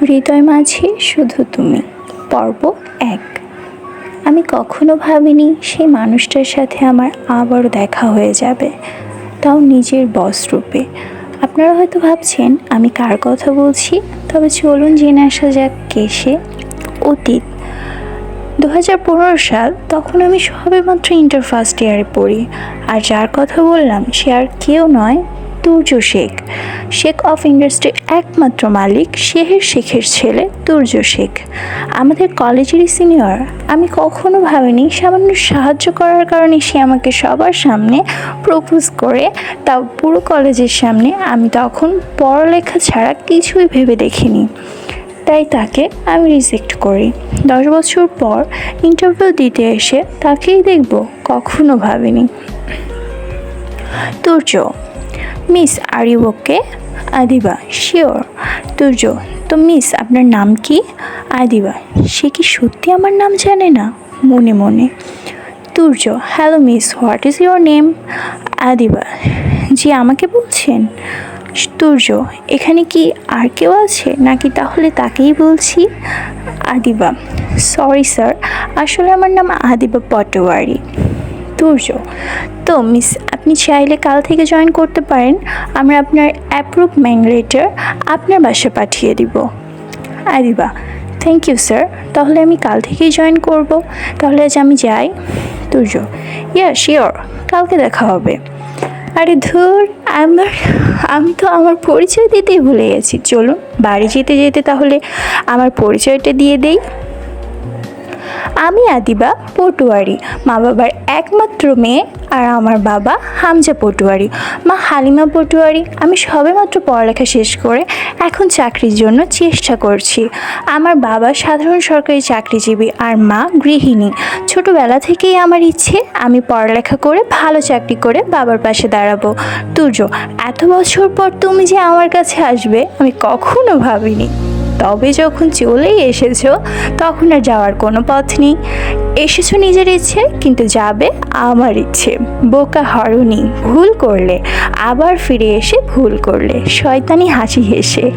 হৃদয় মাঝে শুধু তুমি, পর্ব এক। আমি কখনো ভাবিনি সেই মানুষটার সাথে আমার আবারও দেখা হয়ে যাবে, তাও নিজের বস রূপে। আপনারা হয়তো ভাবছেন, আমি কার কথা বলছি? তবে চলুন জেনে আসা যাক কে সে অতীত। দু হাজার পনেরো সাল তখন আমি সবেমাত্র ইন্টার ফার্স্ট ইয়ারে পড়ি, আর যার কথা বললাম সে আর কেউ নয় তুর্য শেখ। শেখ অফ ইন্ডাস্ট্রির একমাত্র মালিক শেহের শেখের ছেলে তুর্য শেখ। আমাদের কলেজেরই সিনিয়র। আমি কখনো ভাবিনি সামান্য সাহায্য করার কারণে সে আমাকে সবার সামনে প্রপোজ করে, তাও পুরো কলেজের সামনে। আমি তখন পড়ালেখা ছাড়া কিছুই ভেবে দেখিনি। তাই তাকে আমি রিজেক্ট করি। দশ বছর পর ইন্টারভিউ দিতে এসে তাকেই দেখব, কখনো ভাবিনি। Turjo miss are you okay Adiba sure Turjo তো মিস, আপনার নাম কি? আদিবা, সে কি সত্যি আমার নাম জানে না? মনে মনে। Turjo hello miss what is your name Adiba, জি, আমাকে বলছেন? তুর্য এখানে কি আর কেউ আছে? নাকি তাহলে তাকেই বলছি? আদিবা সরি স্যার আসলে আমার নাম আদিবা পটোয়ারি। তুর্য তো, মিস, আপনি চাইলে কাল থেকে জয়েন করতে পারেন। আমরা আপনার অ্যাপ্রুভমেন্ট লেটার আপনার বাসায় পাঠিয়ে দিব। আদিবা থ্যাংক ইউ স্যার তাহলে আমি কাল থেকেই জয়েন করব। তাহলে আজ আমি যাই। তুর্য ইয়া শিওর কালকে দেখা হবে। আরে ধুর, আমার, আমি তো আমার পরিচয় দিতেই ভুলে গেছি। চলুন, বাড়ি যেতে যেতে তাহলে আমার পরিচয়টা দিয়ে দেই। আমি আদিবা পটুয়ারি। মা বাবার একমাত্র মেয়ে আর আমার বাবা হামজা পটুয়ারি। মা হালিমা পটুয়ারি, আমি সবেমাত্র পড়ালেখা শেষ করে এখন চাকরির জন্য চেষ্টা করছি। আমার বাবা সাধারণ সরকারি চাকরিজীবী আর মা গৃহিণী। ছোটবেলা থেকেই আমার ইচ্ছে, আমি পড়ালেখা করে ভালো চাকরি করে বাবার পাশে দাঁড়াবো। তুর্য এত বছর পর তুমি যে আমার কাছে আসবে, আমি কখনো ভাবিনি। তবে যখন চলেই এসেছ, তখন আর যাওয়ার কোনো পথ নেই। এসেছ নিজের ইচ্ছে, কিন্তু যাবে আমার ইচ্ছে। বোকা হরনি, ভুল করলে, আবার ফিরে এসে ভুল করলে। শয়তানি হাসি হেসে।